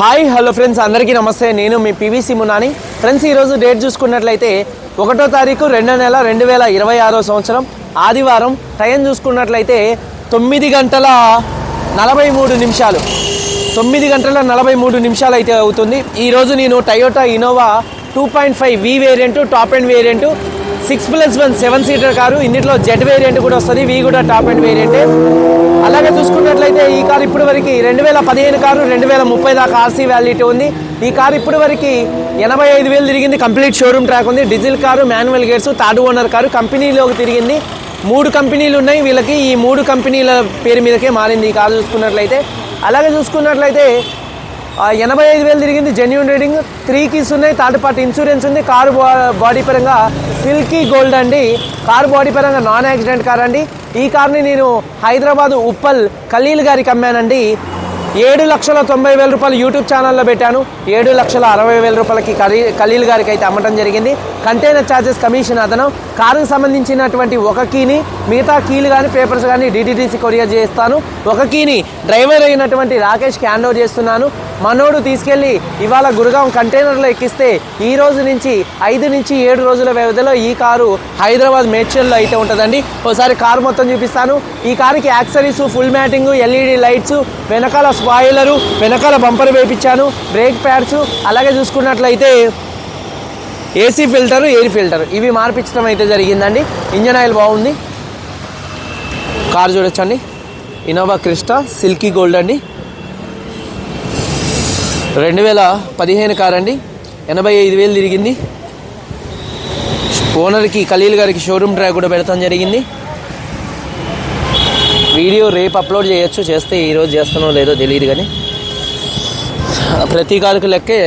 Hi hello friends అందరికీ నమస్తే. నేను మీ పివిసి మునాని ఫ్రెండ్స్ ఈరోజు డేట్ చూసుకున్నట్లయితే ఒకటో తారీఖు రెండో నెల రెండు వేల ఇరవై ఆరో సంవత్సరం ఆదివారం టైం చూసుకున్నట్లయితే తొమ్మిది గంటల నలభై మూడు నిమిషాలు. తొమ్మిది గంటల నలభై మూడు నిమిషాలు అయితే అవుతుంది. ఈరోజు నేను Toyota Innova two point five V variant top and variant six plus one seven seater car. ఇందులో జెడ్ వేరియంట్ కూడా వస్తుంది వి కూడా టాప్ అండ్ వేరియంటే అలాగే చూసుకున్నట్లయితే కారు ఇప్పటి వరకు రెండు వేల పదిహేను కారు రెండు వేల ముప్పై దాకా ఆర్సీ వ్యాలిటీ ఉంది. ఈ కారు ఇప్పటి వరకు ఎనభై ఐదు వేలు తిరిగింది కంప్లీట్ షోరూమ్ ట్రాక్ ఉంది. Diesel car manual gears third owner car కంపెనీలోకి తిరిగింది. మూడు కంపెనీలు ఉన్నాయి వీళ్ళకి ఈ మూడు కంపెనీల పేరు మీదకే మారింది ఈ కారు చూసుకున్నట్లయితే. అలాగే చూసుకున్నట్లయితే ఎనభై ఐదు వేలు తిరిగింది జెన్యున్ రీడింగ్ త్రీ కీస్ ఉన్నాయి థర్డ్ పార్టీ ఇన్సూరెన్స్ ఉంది. కారు బా- బాడీ పరంగా సిల్కీ గోల్డ్ అండి. కారు బాడీ పరంగా నాన్ యాక్సిడెంట్ కార్ అండి. ఈ కార్ని నేను హైదరాబాద్ ఉప్పల్ ఖలీల్ గారికి అమ్మానండి. ఏడు లక్షల తొంభై వేల రూపాయలు యూట్యూబ్ ఛానల్లో పెట్టాను. ఏడు లక్షల అరవై వేల రూపాయలకి ఖరీ ఖలీల్ గారికి అయితే అమ్మటం జరిగింది. కంటైనర్ ఛార్జెస్ కమిషన్ అతను కారుకు సంబంధించినటువంటి ఒక కీని మిగతా కీలు కానీ పేపర్స్ కానీ డిటిడిసి కొరియర్ చేస్తాను. ఒక కీని డ్రైవర్ అయినటువంటి రాకేష్కి హ్యాండ్ ఓవర్ చేస్తున్నాను. మనోడు తీసుకెళ్ళి ఇవాళ గురుగాం కంటైనర్లో ఎక్కిస్తే ఈ రోజు నుంచి ఐదు నుంచి ఏడు రోజుల వ్యవధిలో ఈ కారు హైదరాబాద్ మేడ్చల్లో అయితే ఉంటుందండి. ఒకసారి కారు మొత్తం చూపిస్తాను. ఈ కారుకి accessories full matting LED lights వెనకాల స్పాయిలరు వెనకాల బంపర్ వేపించాను బ్రేక్ ప్యాడ్స్ అలాగే చూసుకున్నట్లయితే ఏసీ ఫిల్టర్ ఎయిర్ ఫిల్టర్ ఇవి మార్పించడం అయితే జరిగిందండి. ఇంజన్ ఆయిల్ బాగుంది. కారు చూడొచ్చండి. ఇన్నోవా క్రిస్టా సిల్కీ గోల్డ్ అండి. రెండు వేల పదిహేను కార్ అండి. ఎనభై ఐదు వేలు తిరిగింది. ఓనర్కి ఖలీల్ గారికి షోరూమ్ డ్రైవ్ కూడా పెడతాం జరిగింది. వీడియో రేపు అప్లోడ్ చేయొచ్చు. చేస్తే ఈరోజు చేస్తానో లేదో తెలియదు కానీ. ప్రతి కారుకు లెక్కే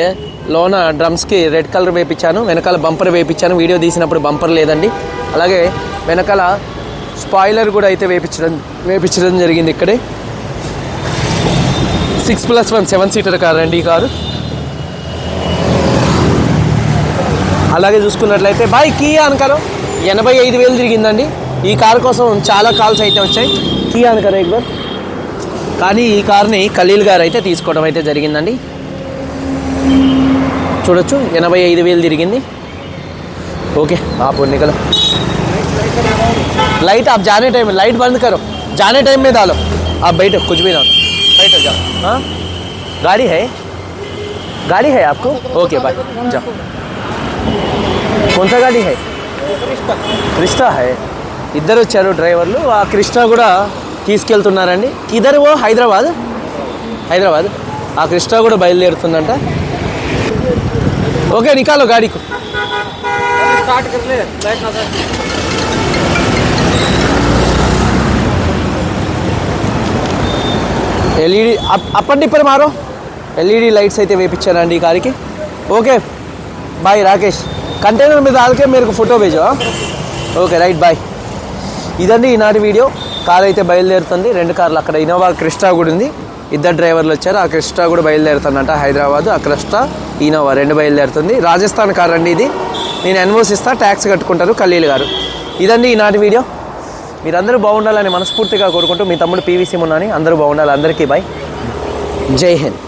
లోన డ్రమ్స్కి రెడ్ కలర్ వేపించాను వెనకాల బంపర్ వేపించాను వీడియో తీసినప్పుడు బంపర్ లేదండి. అలాగే వెనకాల స్పాయిలర్ కూడా అయితే వేపించడం వేపించడం జరిగింది ఇక్కడే. Six plus one seven seater car అండి ఈ కారు. అలాగే చూసుకున్నట్లయితే బాయ్ కియా అనుకారం ఎనభై ఐదు వేలు తిరిగిందండి. ఈ కారు కోసం చాలా కాల్స్ అయితే వచ్చాయి. కియా అనకరో ఎగ్బర్ కానీ ఈ కార్ని ఖలీల్ గారు అయితే తీసుకోవడం అయితే జరిగిందండి. చూడొచ్చు ఎనభై ఐదు వేలు తిరిగింది ఓకే आप निकलो लाइट आप जाने टाइम में लाइट बंद करो जाने टाइम में डालो आप बैठो कुछ भी ना हो। बैठो जाओ हाँ गाड़ी है गाड़ी है आपको ओके बाय जाओ कौन सा गाड़ी है క్రిస్టా హై ఇద్దరు వచ్చారు డ్రైవర్లు ఆ క్రిస్టా కూడా తీసుకెళ్తున్నారండి ఇద్దరు ఓ హైదరాబాద్ హైదరాబాద్ ఆ క్రిస్టా కూడా బయలుదేరుతుందంట ఓకే నికాలో గాడికి स्टार्ट कर ले लाइट ना कर ఎల్ఈడి అప్పటి ఇప్పుడు మారో ఎల్ఈడి లైట్స్ అయితే వేపించారండి ఈ కార్కి ఓకే బాయ్ రాకేష్ కంటైనర్ మీద ఆల్కే మీరు ఫోటో భేజో ఓకే రైట్ బాయ్ ఇదండి ఈనాటి వీడియో కార్ అయితే బయలుదేరుతుంది రెండు కార్లు అక్కడ ఇనోవా క్రిస్టా కూడా ఉంది ఇద్దరు డ్రైవర్లు వచ్చారు. ఆ క్రిస్టా కూడా బయలుదేరుతుందంట హైదరాబాద్. ఆ క్రిస్టా ఈనోవా రెండు బయలుదేరుతుంది. రాజస్థాన్ కార్ అండి ఇది. నేను ఎన్ఓసి ఇస్తా ట్యాక్స్ కట్టుకుంటారు కల్లీలు గారు. ఇదండి ఈనాటి వీడియో. మీరందరూ బాగుండాలని మనస్ఫూర్తిగా కోరుకుంటూ మీ తమ్ముడు పీవీసీ మున్నాని అందరూ బాగుండాలి. అందరికీ బాయ్ జై హింద్.